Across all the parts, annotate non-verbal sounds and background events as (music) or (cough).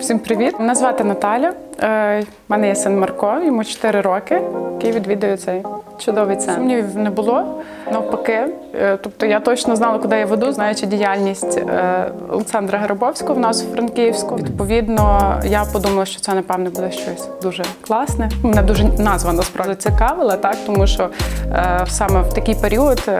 Всім привіт! Мене звати Наталя. Е, мене є син Марко, йому 4 роки, який відвідує цей чудовий центр. Сумнівів не було. Навпаки, Е, тобто я точно знала, куди я веду, знаючи діяльність е, Олександра Грабовського в нас у Франківську. Відповідно, я подумала, що це напевне буде щось дуже класне. Мене дуже назва насправді цікавила, так тому що саме в такий період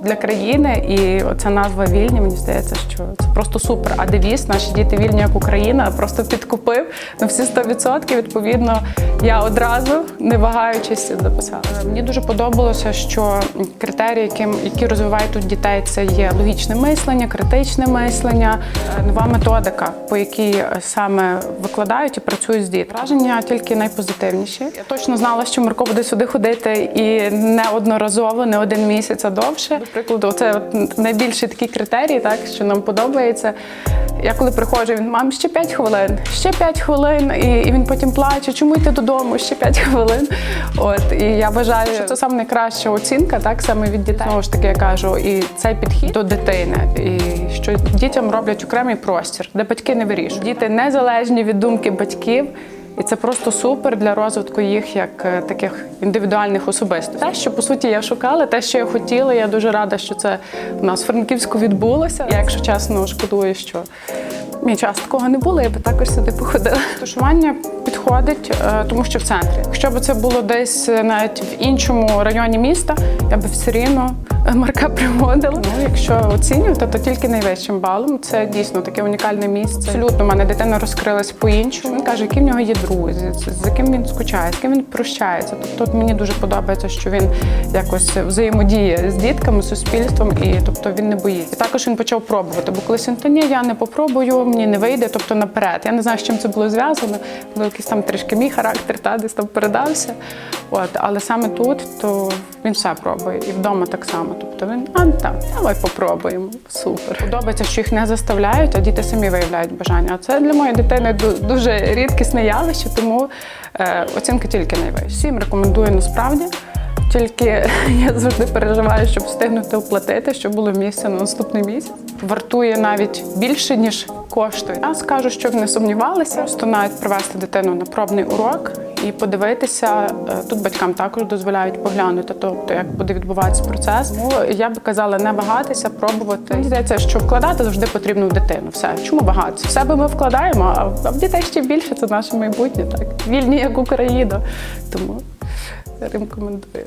для країни і оця назва вільні, мені здається, що це просто супер. А девіз наші діти вільні як Україна просто підкупив на всі 100%. Відповідно, я одразу не вагаючись записала. Мені дуже подобалося, що критерії, яким які розвивають тут дітей, це є логічне мислення, критичне мислення, е, нова методика, по якій е, саме викладають і працюють з дітьми. Враження тільки найпозитивніші. Я точно знала, що Марко буде сюди ходити і не одноразово, не один місяць, а довше. До прикладу, це от найбільший такий критерій, так що нам подобається. Я коли приходжу, він мам ще 5 хвилин, ще 5 хвилин, і, і він потім плаче, чому йти додому ще 5 хвилин. От і я вважаю, що це саме найкраща оцінка, так саме від дітей. Знову ж таки, я кажу, і цей підхід до дитини, і що дітям роблять окремий простір, де батьки не вирішують. Діти незалежні від думки батьків. І це просто супер для розвитку їх як е, таких індивідуальних особистостей. Те, що по суті я шукала, те, що я хотіла. Я дуже рада, що це у нас в Франківську відбулося. Я, якщо чесно, шкодую, що мій час такого не було, я би також сюди походила. Тушування підходить, е, тому що в центрі. Якщо б це було десь е, навіть в іншому районі міста, я би все рівно Марка приводила. Ну, якщо оцінювати, то тільки найвищим балом. Це дійсно таке унікальне місце. Абсолютно, в мене дитина розкрилась по-іншому. Він каже, які в нього є друзі, з- яким він скучає, з ким він прощається. Тобто мені дуже подобається, що він якось взаємодіє з дітками, з суспільством, і тобто він не боїться. І також він почав пробувати, бо колись він та ні, я не попробую, мені не вийде, тобто наперед. Я не знаю, з чим це було зв'язано. Було якийсь там трішки мій характер, та десь там передався. От, але саме тут то він все пробує. І вдома так само. Тобто він, а там, давай попробуємо. Супер. Подобається, що їх не заставляють, а діти самі виявляють бажання. А це для моєї дитини дуже рідкісне явище, тому е, оцінка тільки найвища. Всім рекомендую насправді. Тільки (laughs) я завжди переживаю, щоб встигнути оплатити, щоб було місце на наступний місяць. Вартує навіть більше, ніж коштує. Я скажу, щоб не сумнівалися, просто навіть привезти дитину на пробний урок і подивитися. Е, Тут батькам також дозволяють поглянути, тобто як буде відбуватися процес. Тому я би казала не вагатися, пробувати. Мені здається, що вкладати завжди потрібно в дитину. Все, чому багатися? В себе ми вкладаємо, а в дітей ще більше це наше майбутнє. Так вільні як Україна. Тому рекомендую.